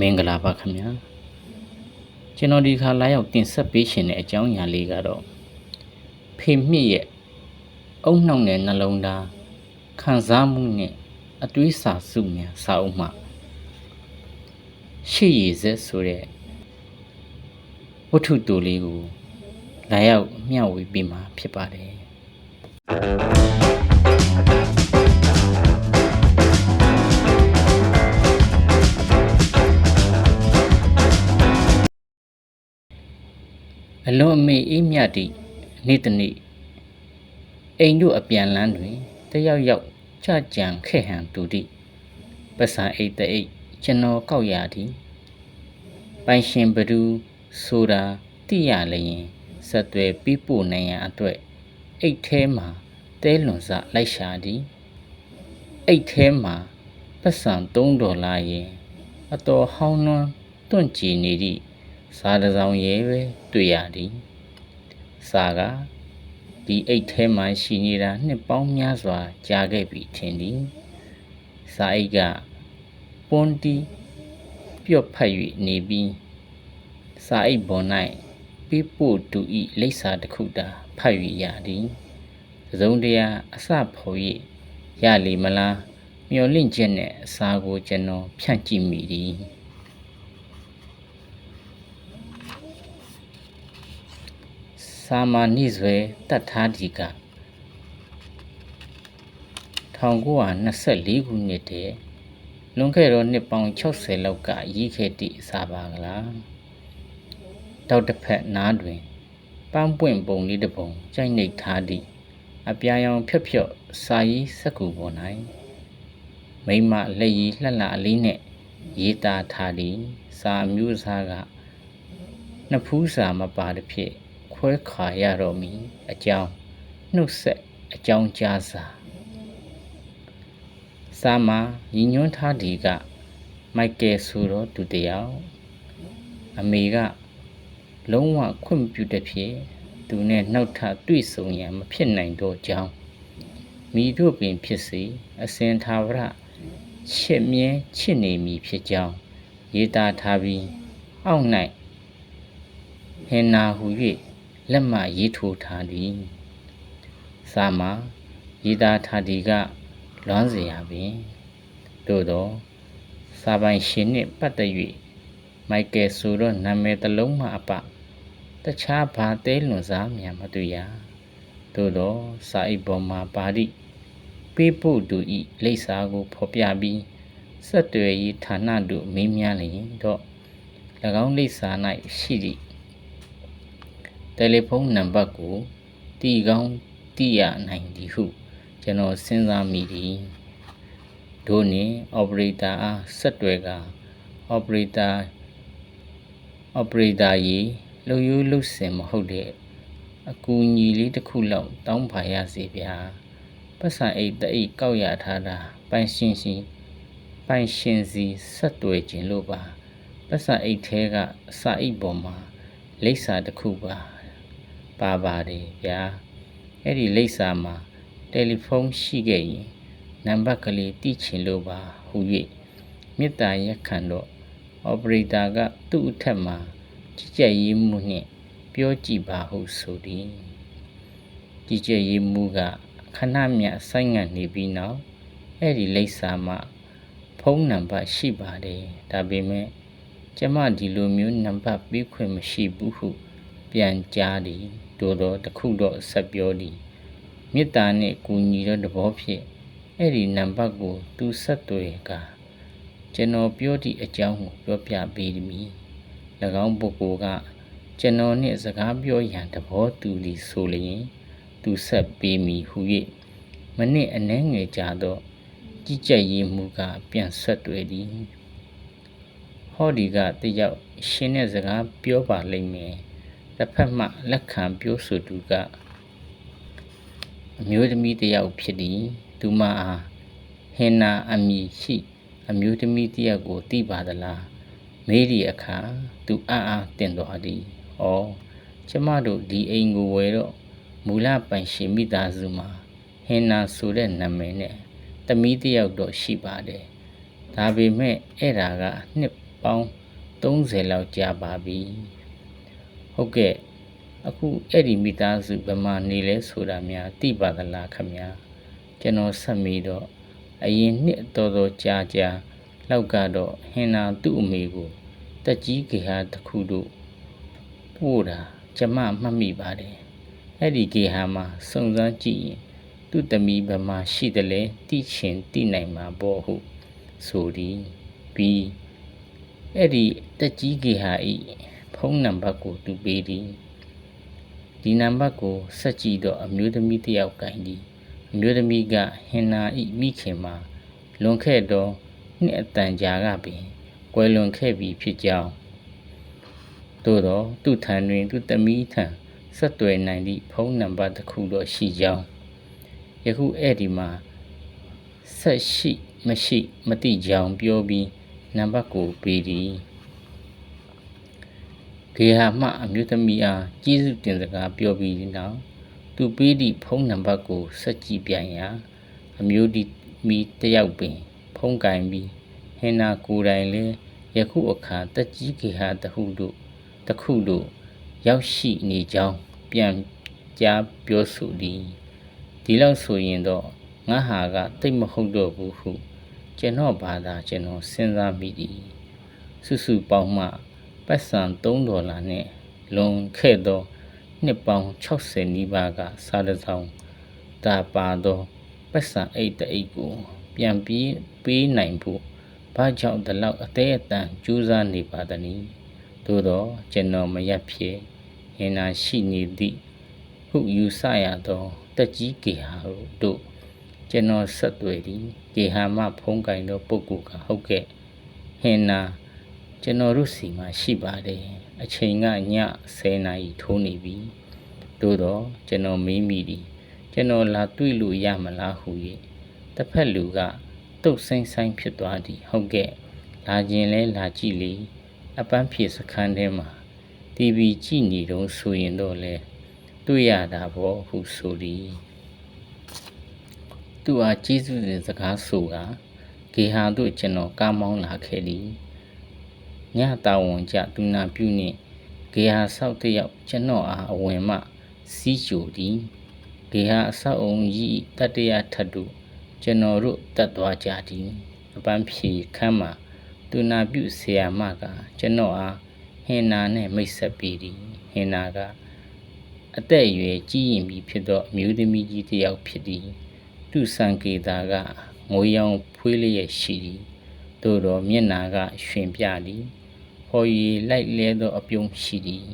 မင်္ဂလာပါခင်ဗျာကျွန်တော်ဒီခါလာရောက်တင်ဆက်ပေးရှင်တဲ့အကြောင်းအရာလေးကတော့ဖေမြင့်ရဲ့အုံနှောက်တဲ့နှလုံးသားခံစားမှုနဲ့အတွေးစာစုများစာအုပ်မှရှိရည်စက်ဆိုတဲ့ဝတ္ထုတူလေးကိုလာရောက်မျှဝေပေးမှာဖြစ်ပါတယ် အလွန်အမေအေးမြတ်သည့်နေ့တစ်နေ့အိမ်တို့အပြန်လန်းတွင်တယောက်ယောက်ကြကြံခဲ့ဟန်တူသည့်ပစံအိတ်တအိတ်ကျွန်တော်ကောက်ရသည်ပိုင်ရှင်ဘဒူဆိုတာတိရလျင်ဆက်သွယ်ပြီးပို့နိုင်ရန်အတွက်အိတ်ထဲမှာတဲလွန်စလိုက်ရှာသည်အိတ်ထဲမှာပတ်စံ3ဒေါ်လာရင်အတော်ဟောင်းနွမ်းတွန့်ကြည်နေသည့် စာတစ်စောင်ရဲပဲတွေ့ရသည်စာကဒီအိတ်ထဲမှာရှိနေတာနှစ်ပေါင်းများစွာကြာခဲ့ပြီထင်သည်စာအိတ်ကပွန်တီပြော့ဖတ်၍နေပြီးစာအိတ်ပေါ်၌ပြပို့တူဤလိပ်စာတစ်ခုသာဖတ်၍ရသည်သစုံတရာအစဖော်၍ရလီမလားမျော်လင့်ချက်နဲ့အစာကိုကျွန်တော်ဖြန့်ကြည့်မိသည် စာမာနိဇွဲတတ်ထားဒီက1924ခုနှစ်တည်းလွန်ခဲ့တော့နှစ်ပေါင်း60လောက်ကရေးခဲ့သည့်စာပါကလားတောက်တစ်ဖက်နားတွင်ပန်းပွင့်ပုံလေးတစ်ပုံကြိုက်နှိပ်ထားသည့်အပြာရောင်ဖြတ်ဖြတ်စာရေးစက္ကူပေါ်၌မိမလက်ရည်လှလှအလေးနှင့်ရေးသားထားသည့်စာအမျိုးအစားကနှစ်ဖူးစာမပါတဲ့ဖြစ် ခွဲခါရတော့မီအကြောင်းနှုတ်ဆက်အကြောင်းကြားစာစာမှာညီညွန်းထားဒီကမိုက်ကယ်ဆိုတော့သူတယောက်အမေကလုံးဝခွင့်မပြုတဲ့ဖြစ်သူနဲ့နှောက်ထတွေ့ဆုံရန်မဖြစ်နိုင်တော့ကြောင်းမိတို့ပင်ဖြစ်စေအစင်သာဝရချစ်မြဲချစ်နေမည်ဖြစ်ကြောင်းရေးသားထားပြီးအောက်၌ဟင်နာဟူ၍ လက်မှရေးထိုးထားသည်စာမှာရေးသားထားသည်ကလွမ်းစရာပင်သို့သောစာပိုင်ရှင်နှင့်ပတ်သက်၍မိုက်ကယ်ဆိုတော့နာမည်တစ်လုံးမှအပတခြားဘာသေးလွန်စားမြန်မတွေ့ရသို့သောစာအိပ်ပေါ်မှာပါဠိပေးဖို့သူဤလိပ်စာကိုဖော်ပြပြီးဆက်သွယ်ရေးဌာနတို့မေးမြန်းလျင်တော့၎င်းလိပ်စာ၌ရှိသည့် တယ်လီဖုန်းနံပါတ်ကိုတီကောင်းတီရနိုင်သည်ဟု ကျွန်တော်စဉ်းစားမိသည်တို့နှင့် operator အားဆက်တွယ်က operator operator ရေလှုပ်ရိုးလှုပ်စင်မဟုတ်တဲ့အကူအညီလေးတစ်ခုလောက်တောင်းပါရစေဗျာပတ်စံအိတ်တအိတ်ကောက်ရထားတာပိုင်ရှင်စီပိုင်ရှင်စီဆက်တွယ်ခြင်းလို့ပါပတ်စံအိတ်ထဲကစာအိတ်ပေါ်မှာလိပ်စာတစ်ခုပါ ပါပါတယ်ဗျာအဲ့ဒီလိပ်စာမှာတယ်လီဖုန်းရှိခဲ့ရင်နံပါတ်ကလေးတိချင်လို့ပါဟူ၍မေတ္တာရက်ခံတော့ operator ကသူ့အထက်မှာကြည်ကြက်ရေးမှုနှင့်ပြောကြည့်ပါဟုဆိုသည်ကြည်ကြက်ရေးမှုကခဏမြတ်ဆိုင်းငံ့နေပြီးနောက်အဲ့ဒီလိပ်စာမှာဖုန်းနံပါတ်ရှိပါတယ်ဒါပေမဲ့ကျမဒီလိုမျိုးနံပါတ်ပေးခွင့်မရှိဘူးဟု ပြန်ကြားသည်တို့တော့တခုတော့ဆက်ပြောသည်မေတ္တာနှင့်ကူညီသောတဘောဖြင့်အဲ့ဒီနံပါတ်ကို သူဆက်သွယ်ကကျွန်တော်ပြောသည့်အကြောင်းကိုပြောပြပေးမည်၎င်းပုဂ္ဂိုလ်ကကျွန်တော်နှင့်စကားပြောရန်တဘောတူသည်ဆိုလျင် သူဆက်ပေးမည်ဟု၍မနစ်အနှဲငယ်ကြာသောကြည်ကြက်ရေးမှုကပြန်ဆက်သွယ်သည်ဟောဒီကတယောက်ရှင်တဲ့စကားပြောပါလိမ့်မယ် တစ်ဖက်မှလက်ခံပြောဆိုသူကအမျိုးသမီးတစ်ယောက်ဖြစ်သည်သူမအားဟင်နာအမည်ရှိ အမျိုးသမီးတစ်ယောက်ကိုသိပါသလားမေးသည့်အခါသူအံ့အားတင်သွားသည်ဩကျမတို့ဒီအိမ်ကိုဝယ်တော့မူလပိုင်ရှင်မိသားစုမှာဟင်နာဆိုတဲ့နာမည်နဲ့တမီးတစ်ယောက်တော့ရှိပါတယ်ဒါပေမဲ့အဲ့ဒါကနှစ်ပပေါင်း30လောက်ကြာပါပြီ ဟုတ်ကဲ့အခုအဲ့ဒီမိသားစုဘယ်မှာနေလဲဆိုတာများသိပါသလားခင်ဗျာကျွန်တော်ဆက်မိတော့အရင်နှစ်တော်တော်ကြာကြာလောက်ကတော့ဟင်နာသူ့အမေကိုတက်ကြီးကေဟာတစ်ခုတို့ပို့တာကျမမှတ်မိပါတယ်အဲ့ဒီကေဟာမှာစုံစမ်းကြည့်ရင်သူ့သမီးဘယ်မှာရှိတယ်လဲသိချင်သိနိုင်မှာပေါ့ဟုဆိုသည်ပြီးအဲ့ဒီတက်ကြီးကေဟာဤ ဖုန်းနံပါတ်ကိုသူပေးသည်ဒီနံပါတ်ကိုဆက်ကြည့်တော့အမျိုးသမီးတစ်ယောက်ကင်သည်အမျိုးသမီးကဟင်နာဤမိခင်မှာလွန်ခဲ့သောနှစ်အတန်ကြာကပင်ကွယ်လွန်ခဲ့ပြီဖြစ်ကြောင်းသို့တော့သူ့ထံတွင် သူ့သမီးထံဆက်သွယ်နိုင်သည့်ဖုန်းနံပါတ်တစ်ခုတော့ရှိကြောင်းယခုအဲ့ဒီမှာဆက်ရှိမရှိမသိကြောင်းပြောပြီးနံပါတ်ကိုပေးသည် ခေဟာမှအမျိုးသမီးအားကျေးဇူးတင်စကားပြောပြီးနောက်သူပေးသည့်ဖုန်းနံပါတ်ကိုဆက်ကြည့်ပြန်ရာအမျိုးဒီမီတယောက်ပင် ဖုန်းကင်ပြီးဟင်နာကိုယ်တိုင်လဲယခုအခါတက်ကြီးခေဟာတဟုတို့တခုတို့ရောက်ရှိနေကြောင်းပြန်ကြားပြောဆိုသည်ဒီလောက်ဆိုရင်တော့ငါဟာကတိတ်မဟုတ်တော့ဘူးဟုကျွန်တော်ဘာသာကျွန်တော်စဉ်းစားမိသည်စုစုပေါင်းမှ ပတ်စံ3ဒေါ်လာနဲ့လွန်ခဲ့သောနှစ်ပေါင်း60နီးပါးကစားတစ်စောင်းတာပါသောပတ်စံအိတ်တအိတ်ကိုပြန်ပြီးပေးနိုင်ဖို့ဘာကြောင့်ဒီလောက်အသေးအတန်ကြိုးစားနေပါသနည်းသို့တော့ကျွန်တော်မရက်ဖြစ်ဟင်နာရှိနေသည့်ဟုယူဆရသောတက်ကြီးကေဟာတို့ကျွန်တော်ဆက်သွယ်သည်ကေဟာမှဖုံးကင်သောပုဂ္ဂိုလ်ကဟုတ်ကဲ့ဟင်နာ ကျွန်တော်တို့စီမှာရှိပါတယ်အချိန်ကည10နာရီထိုးနေပြီသို့တော့ကျွန်တော်မေးမိသည်ကျွန်တော်လာတွေ့လို့ရမလားဟူ၍တစ်ဖက်လူကတုတ်ဆိုင်ဆိုင်ဖြစ်သွားသည်ဟုတ်ကဲ့လာခြင်းလဲလာကြည့်လေအပန်းဖြေစခန်းထဲမှာ TV ကြည့်နေတော့ဆိုရင်တော့လဲတွေ့ရတာပေါ့ဟုဆိုသည်သူအားကျေးဇူးတင်စကားဆိုကဂေဟာတို့ကျွန်တော်ကားမောင်းလာခဲ့သည် ညတာဝန်ကြသူနာပြုနှင့်ဂေဟာဆောက်တယောက်ကျွန်တော်အားအဝင်မှစီးချိုသည်ဂေဟာအဆောက်အုံကြီးတတရထတ်တို့ကျွန်တော်တို့တက်သွားကြသည်အပန်းဖြေခမ်းမှာသူနာပြုဆရာမက ကျွန်တော်အားဟင်နာနဲ့မိတ်ဆက်ပြီးသည်ဟင်နာကအသက်အရွယ်ကြီးရင်ပြီဖြစ်သောအမျိုးသမီးကြီးတစ်ယောက်ဖြစ်သည်သူစံကေတာကငိုရောင်ဖွေးလျက်ရှိသည်သို့တော်မျက်နာကရှင်ပြသည် ဟော်ရီလိုက်လဲသောအပြုံးရှိသည်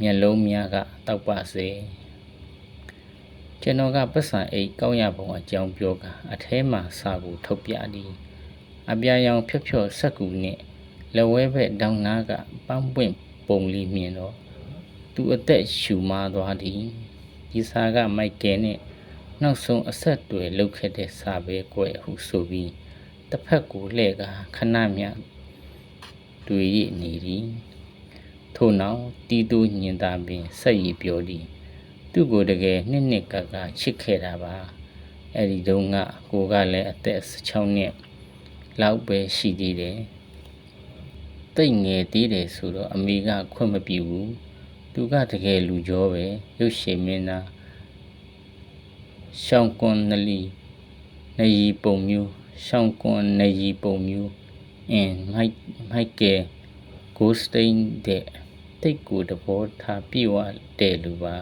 မျက်လုံးများကတောက်ပစေကျွန်တော်ကပတ်စံအိတ်ကောင်းရပုံအကြောင်းပြောကအထဲမှစာကိုထုတ်ပြသည်အပြာရောင်ဖြော့ဖြော့ဆက်ကူနှင့်လက်ဝဲဘက်တောင်နာကပန်းပွင့်ပုံလေးမြင်တော့သူအသက်ရှူမားသွားသည်ဒီစာကမိုက်ကယ်နဲ့နောက်ဆုံးအဆက်တွေလုတ်ခဲ့တဲ့စာပဲကွယ်ဟုဆိုပြီးတစ်ဖက်ကိုလှည့်ကခဏမြ တွေ့ရနေသည်ထို့နောက်တီတူညင်သာပင်ဆက်ရည်ပြောသည်သူ့ကိုတကယ်နှစ်နှစ်ကကချစ်ခဲ့တာပါအဲ့ဒီတုန်းကကိုကလည်းအသက်16နှစ်လောက်ပဲရှိသေးတယ်တိတ်ငယ်သေးတယ်ဆိုတော့အမေကခွင့်မပြုဘူးသူကတကယ်လူကြောပဲရုပ်ရှင်မင်းသားရှောင်းကွန်နလီနေရီပုံမျိုးရှောင်းကွန်နေရီပုံမျိုး အင်းမိုက်မိုက်ကယ်ဂိုးစတိန်တဲ့တိတ်ကိုတဘောထားပြေဝတဲ့လူပါ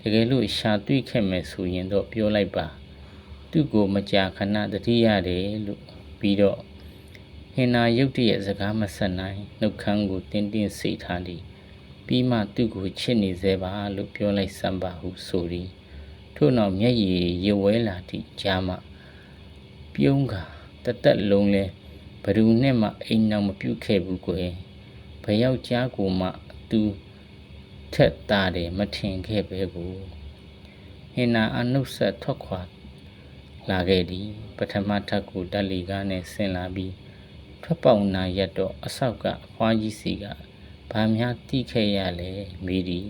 တကယ်လို့ရှာတွေ့ခဲ့မယ်ဆိုရင်တော့ပြောလိုက်ပါ သူ့ကိုမကြာခဏတတိရတယ်လို့ပြီးတော့ဟင်နာရုတ်တရက်စကားမဆက်နိုင်နှုတ်ခမ်းကိုတင်းတင်းစိတ်ထားသည်ပြီးမှသူ့ကိုချစ်နေသေးပါလို့ပြောလိုက်စမ်းပါဟုဆိုသည်ထို့နောက်မျက်ရည်ရဝဲလာသည့်ကြားမှပြုံးကတသက်လုံးလဲဘယ် သူနဲ့မှအိမ်နောက်မပြုတ်ခဲ့ဘူးကွယ်ဘယ်ယောက်ျားကိုမှသူထက်သားတယ်မထင်ခဲ့ပဲကိုဟင်နာအနုဆက်ထွက်ခွာလာခဲ့သည်ပထမထပ်ကိုတက်လီကားနဲ့ဆင်လာပြီးထွက်ပေါက်နာရက်တော့အဆောက်ကဖွားကြီးစီကဘာများတိခဲ့ရလဲမေးသည်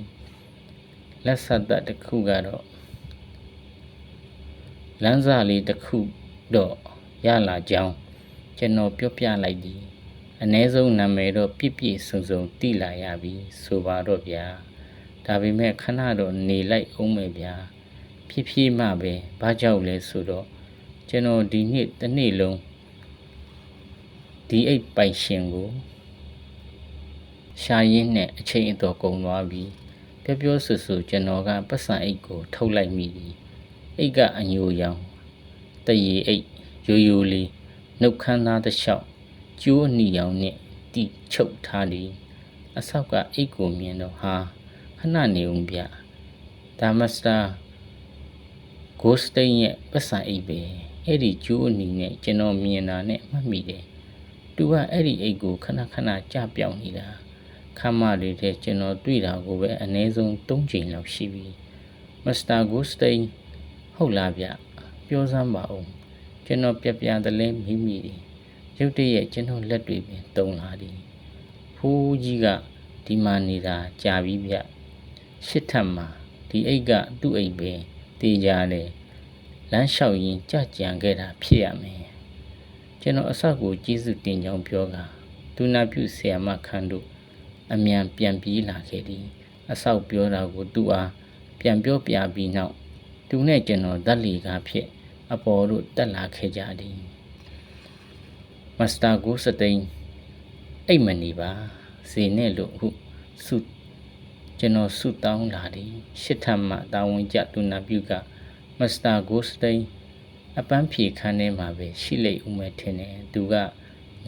လက်ဆက်သက်တစ်ခုကတော့လမ်းစာလေးတစ်ခုတော့ရလာကြောင်း ကျွန်တော်ပြောပြလိုက်သည်အ ਨੇ ဆုံးနာမည်တော့ပြည့်ပြည့်စုံစုံတိလာရပြီဆိုပါတော့ဗျာဒါပေမဲ့ခဏတော့နေလိုက်အောင်မယ်ဗျာဖြည်းဖြည်းမှပဲဘာကြောက်လဲဆိုတော့ကျွန်တော်ဒီနေ့တစ်နေ့လုံးဒီအိတ်ပိုင်ရှင်ကိုရှာရင်းနဲ့အချိန်အတော်ကုန်သွားပြီပြောပြောဆူဆူကျွန်တော်ကပတ်စံအိတ်ကို ထုတ်လိုက်မိပြီအိတ်ကအညိုရောင်တရေအိတ်ရိုးရိုးလေး နှုတ်ခမ်းသားတစ်လျှောက်ကျိုးအနီရောင်နဲ့တီချုပ်ထားသည်အဆောက်ကအိတ်ကိုမြင်တော့ဟာခဏနေဦးဗျဒါမစတာဂိုးစတိန်ရဲ့ပတ်စံအိတ်ပဲအဲ့ဒီကျိုးအနီနဲ့ကျွန်တော်မြင်တာနဲ့မှတ်မိတယ်သူကအဲ့ဒီအိတ်ကိုခဏခဏကြပြောင်းနေတာခမ်းမတွေထဲကျွန်တော်တွေ့တာကိုပဲအနည်းဆုံး၃ချိန်လောက်ရှိပြီမစ္စတာဂိုးစတိန်ဟုတ်လားဗျပြောစမ်းပါဦး ကျွန်တော်ပြပြတလဲမိမိတယ်ရုတ်တရက်ကျွန်တော်လက်တွေပင်တုံလာသည်ဖိုးကြီးကဒီမှာနေတာကြာပြီဗျရှစ်ထပ်မှာဒီအိတ်ကသူ့အိတ်ပဲတေးကြတယ်လမ်းလျှောက်ရင်ကြကြံခဲ့တာဖြစ်ရမယ်ကျွန်တော်အဆောက်ကိုကျေးဇူးတင်ကြောင်းပြောကဒုနာပြုဆရာမခန်းတို့အမြန်ပြန်ပြေးလာခဲ့သည်အဆောက်ပြောတာကိုသူအားပြန်ပြောပြပြီးနောက်သူနဲ့ကျွန်တော်ဓာတ်လီကားဖြစ် အပေါ်တို့တက်လာခဲ့ကြသည်မစ္စတာကိုစတိန်အိတ်မနေပါဇေနဲ့လို့ဟုဆုကျွန်တော်ဆုတောင်းလာသည်ရှစ်ထပ်မှတာဝန်ကျဒုနာပြုကမစ္စတာဂိုစတိန်အပန်းဖြေခန်းထဲမှာပဲရှိလိမ့်ဦးမယ်ထင်တယ်သူက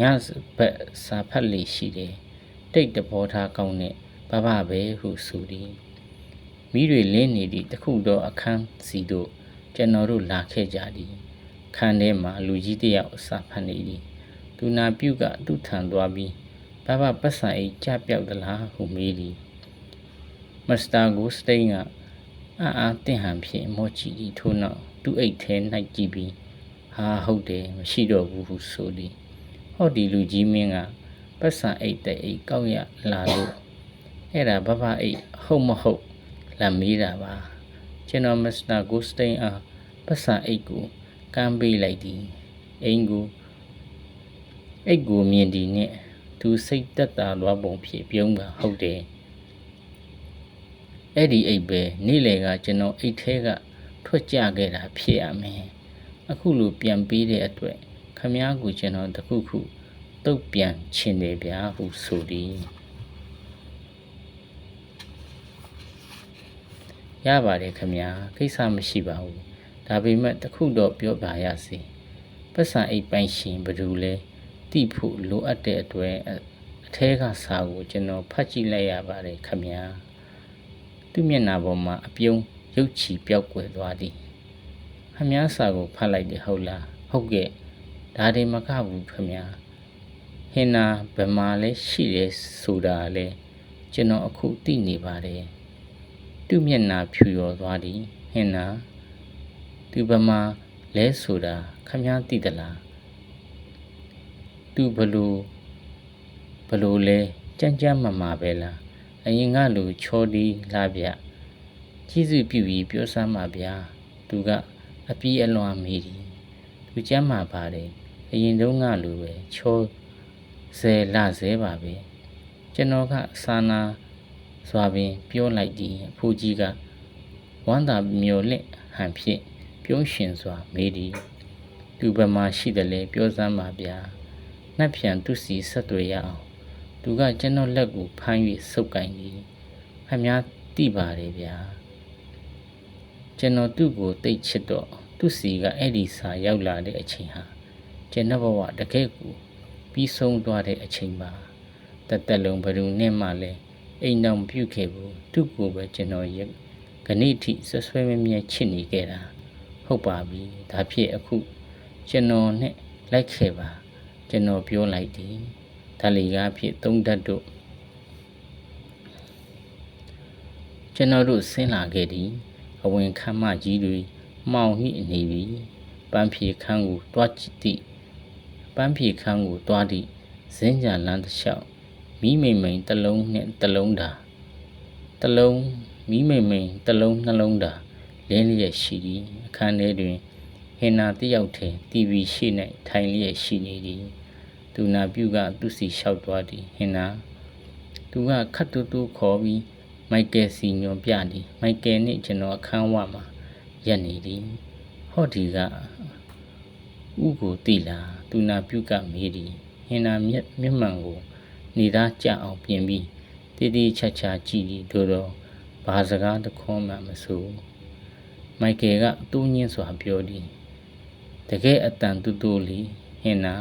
ညဘက်စာဖတ်လေရှိတယ်တိတ်တဘောထားကောင်းတဲ့ဘဘပဲဟုဆိုသည်မိတွေလင်းနေသည့်တခုသောအခန်းစီတို့ ကျွန်တော်တို့လာခဲ့ကြသည်ခန်းထဲမှာလူကြီးတယောက်စာဖတ်နေသည်သူနာပြုကသူ့ထံသွားပြီးဘဘပတ်စံအိတ်ကြပြောက်သလားဟုမေးသည်မစ္စတာဂိုစတိန်ကအံ့အားတင့်ဟန်ဖြင့်မော့ချီသည်ထို့နောက်သူ့အိတ်ထဲ၌ကြည့်ပြီးဟာဟုတ်တယ်မရှိတော့ဘူးဟုဆိုသည်ဟော့ဒီလူကြီးမင်းကပတ်စံအိတ်တဲ့အိတ်ကောက်ရလာလို့အဲ့ဒါဘဘအိတ်ဟုတ်မဟုတ်လမ်းမေးတာပါ ကျွန်တော်မစ္စတာဂိုစတိန်အားပတ်စံအိတ်ကိုကမ်းပေးလိုက်သည်အိမ်ကိုအိတ်ကိုမြင်သည်နှင့်သူစိတ်သက်သာသွားပုံဖြစ်ပြုံးကဟုတ်တယ်အဲ့ဒီအိတ်ပဲနေ့လေကကျွန်တော်အိတ်ထဲကထွက်ကြခဲ့တာဖြစ်ရမယ်အခုလိုပြန်ပေးတဲ့အတွက်ခမားကိုကျွန်တော်တခုခုတုတ်ပြန်ချင်တယ်ဗျာဟုဆိုသည် ရပါတယ်ခမားကိစ္စမရှိပါဘူးဒါပေမဲ့တခုတော့ပြောပါရစေပတ်စံအိတ်ပိုင်ရှင်ဘယ်သူလဲတိဖို့လိုအပ်တဲ့အတွက်အထဲကစာကိုကျွန်တော်ဖတ်ကြည့်လိုက်ရပါတယ်ခမညာသူ့မျက်နှာပေါ်မှာအပြုံးရုပ်ချီပြောက်ကွယ်သွားသည်ခမညာစာကိုဖတ်လိုက်တယ်ဟုတ်လားဟုတ်ကဲ့ဒါတွေမကဘူးခမညာဟင်နာဗမာလဲရှိတယ်ဆိုတာလဲကျွန်တော်အခုသိနေပါတယ် သူ့မျက်နှာဖြူရော်သွားသည်ဟင်နာသူဗမာလဲဆိုတာခမညာသိသလားသူဘလို့ဘလို့လဲကြမ်းကြမ်းမာမာပဲလားအရင်ကလူချောဒီလာဗျကြီးစုပြူပြီးပြောစမ်းပါဗျာသူကအပြေးအလွန်မေးသည်သူကြမ်းမာပါတယ်အရင်တုန်းကလူပဲချောဇဲလာဇဲပါပဲကျွန်တော်ကစာနာ စွာပင်ပြောလိုက်သည်အဖိုးကြီးကဝမ်းသာမျော်လင့်ဟန်ဖြင့်ပြုံးရှင်စွာမေးသည်သူဘယ်မှာရှိတယ်လဲပြောစမ်းပါဗျာနှက်ပြန်သူစီဆက်သွယ်ရအောင်သူကကျွန်တော်လက်ကိုဖမ်း၍ဆုပ်ကင်သည်ခမများတိပါတယ်ဗျာကျွန်တော်သူ့ကိုတိတ်ချစ်တော့သူ့စီကအဲ့ဒီစာရောက်လာတဲ့အချိန်ဟာကျွန်တော်ဘဝတကယ်ကိုပြီးဆုံးသွားတဲ့အချိန်ပါတသက်လုံးဘယ်သူနဲ့မှလည်း အိမ်တော်ပြုတ်ခဲ့ဘူးသူ့ကိုပဲကျွန်တော်ရခဏိထိဆွဆွဲမမြဲချစ်နေခဲ့တာဟုတ်ပါပြီဒါဖြစ်အခုကျွန်တော်နဲ့လိုက်ခဲ့ပါကျွန်တော်ပြောလိုက်သည်ဒါလီကားဖြစ်သုံးတတ်တို့ကျွန်တော်တို့ဆင်းလာခဲ့သည်အဝင်ခမ်းမကြီးတွေမှောင်နှိနေပြီပန်းဖြေခန်းကိုတွားကြည့်သည့်ပန်းဖြေခန်းကိုတွားသည့်ဇင်းကြလန်းတစ်လျှောက် မိမိန်မိန်တလုံးနဲ့တလုံးတာတလုံးမိမိန်မိန်တလုံးနှလုံးတာလင်းလျက်ရှိသည်အခန်းထဲတွင်ဟင်နာတယောက်ထင် TV ရှိ၌ထိုင်လျက်ရှိနေသည်သူနာပြုကသူစီလျှောက်သွားသည်ဟင်နာသူကခတ်တူတူခေါ်ပြီးမိုက်ကယ်စီညွန်ပြသည်မိုက်ကယ်နှင့်ကျွန်တော်အခန်းဝမှာရက်နေသည်ဟော့ဒီကဥကိုတိလာသူနာပြုကမေးသည်ဟင်နာမျက်မျက်မှန်ကို နေသားကြအောင်ပြင်ပြီးတည်တည်ချာချာကြည့်သည်တို့တော့ဘာစကားတခွန်းမှမဆိုမိုက်ကယ်ကတူးညင်းစွာပြောသည်တကယ်အတန်တူတူလေးဟင်နာ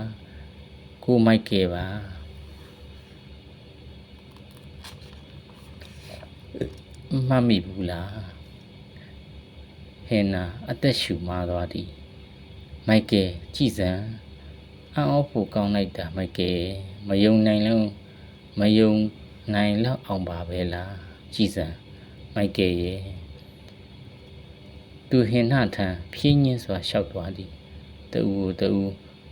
ကိုမိုက်ကယ်ပါမမိဘူးလားဟင်နာအသက်ရှူမာသွားသည်မိုက်ကယ်ကြည်စံ အံ့ဩဖို့ကောင်းလိုက်တာမိုက်ကယ်မယုံနိုင်လုံးမယုံနိုင်လောက်အောင်ပါပဲလားကြည်စံမိုက်ကယ်ရဲ့သူဟင်နှထံဖြင်းညင်းစွာလျှောက်သွားသည်တူတူ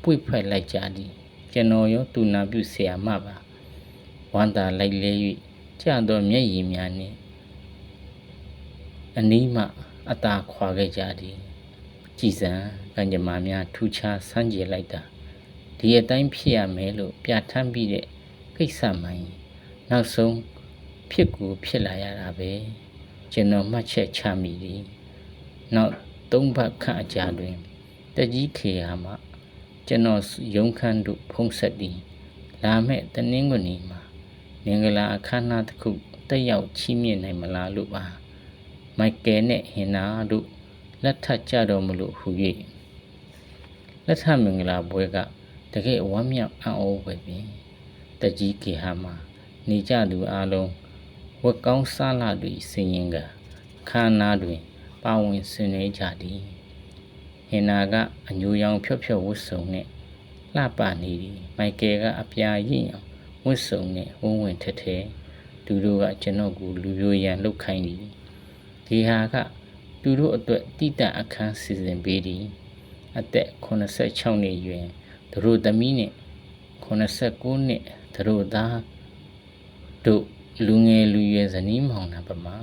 ပွေ့ဖက်လိုက်ကြသည်ကျွန်တော်ရောသူနာပြုဆရာမပါဝမ်းသာလိုက်လဲ၍ကြသောမျက်ရည်များနှင့်အနီးမှအသာခွာခဲ့ကြသည်ကြည်စံကံကြမ္မာများထူခြားဆန်းကျင်လိုက်တာ ဒီအတိုင်းဖြစ်ရမယ်လို့ပြဋ္ဌာန်းပြီးတဲ့ကိစ္စမှန်နောက်ဆုံးဖြစ်ကိုဖြစ်လာရတာပဲကျွန်တော်မှတ်ချက်ချမိသည်နောက်သုံးဘတ်ခန့်အကြာတွင်တကြီးခေဟာမှကျွန်တော်ရုံခန်းတို့ဖုံးဆက်သည်လာမဲ့တနင်္ဂနွေမှာမင်္ဂလာအခမ်းအနားတစ်ခုတက်ရောက်ချီးမြှင့်နိုင်မလားလို့ပါမိုက်ကယ်နဲ့ဟင်နာတို့လက်ထပ်ကြတော်မလို့ဟူ၍လက်ထပ်မင်္ဂလာပွဲက တကယ်ဝမ်းမြောက်အံ့ဩပဲပင်တကြီးခေဟာမှာနေကြသူအလုံးဝက်ကောင်းစားလာတွေဆင်ရင်ကခါနာတွင်ပါဝင်ဆင်နွှဲကြသည်ဟင်နာကအညိုရောင်ဖြော့ဖြော့ဝတ်စုံနဲ့လှပနေသည်မိုက်ကယ်ကအပြာရင့်အောင်ဝတ်စုံနဲ့ဝုန်းဝင်ထက်ထဲသူတို့ကကျွန်တော်ကိုလူပြိုရန်လှုပ်ခိုင်းသည်ဒီဟာကသူတို့အတွက်တိတအခန်းစီစဉ်ပေးသည်အသက်86နှစ်ရွယ် သူတို့သမီးနဲ့89နှစ်သူတို့သားတို့လူငယ်လူရွယ်ဇနီးမောင်နှံပမာ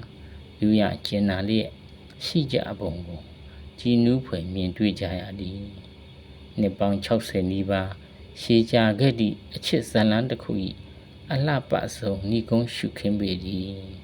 ယူရကျင်နာလေးရှိကြပုံကိုကြည်နူးဖွယ်မြင်တွေ့ကြရသည်နှစ်ပေါင်း60နီးပါးရှည်ကြာခဲ့သည့်အချစ်ဇလန်းတစ်ခု၏အလှပဆုံးဏီကုန်းရှုခင်းပေသည်